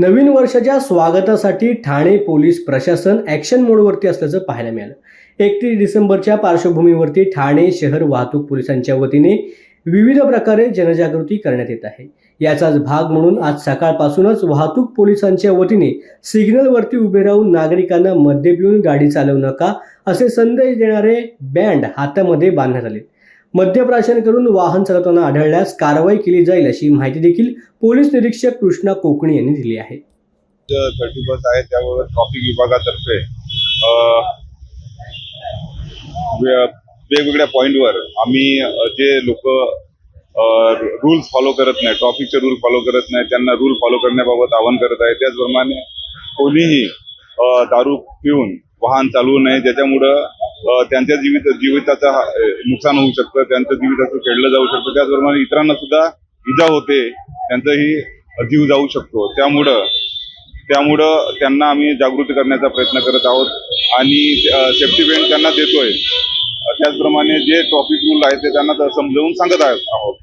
नवीन वर्षाच्या स्वागतासाठी ठाणे पोलीस प्रशासन ॲक्शन मोडवरती असल्याचं पाहायला मिळालं. एकतीस डिसेंबरच्या पार्श्वभूमीवरती ठाणे शहर वाहतूक पोलिसांच्या वतीने विविध प्रकारे जनजागृती करण्यात येत आहे. याचाच भाग म्हणून आज सकाळपासूनच वाहतूक पोलिसांच्या वतीने सिग्नलवरती उभे राहून नागरिकांना मद्य पिऊन गाडी चालवू नका असे संदेश देणारे बँड हातामध्ये बांधण्यात आले. मद्यप्राशन करून वाहन चालवताना आढळल्यास कारवाई केली जाईल अशी माहिती देखील पोलीस निरीक्षक कृष्णा कोकणी यांनी दिली आहे. थर्टी बस आहे त्यावर ट्रॉफिक विभागातर्फे वेगवेगळ्या पॉईंटवर आम्ही जे लोक रूल्स फॉलो करत नाही ट्रॉफिकचे रूल फॉलो करत नाही त्यांना रूल फॉलो करण्याबाबत आवाहन करत आहे. त्याचप्रमाणे कोणीही दारू पिऊन वाहन चालवू नये ज्याच्यामुळं त्यांच्या जीवित जीविताचं नुकसान होऊ शकतं त्यांचं जीविताचं खेळलं जाऊ शकतं. त्याचप्रमाणे इतरांना सुद्धा इजा होते त्यांचाही जीव जाऊ शकतो. त्यामुळं त्यामुळं त्यांना आम्ही जागृती करण्याचा प्रयत्न करत आहोत आणि सेफ्टी बेल्ट त्यांना देतोय. त्याचप्रमाणे जे ट्रॉफिक रूल आहे ते त्यांना समजावून सांगत आहोत.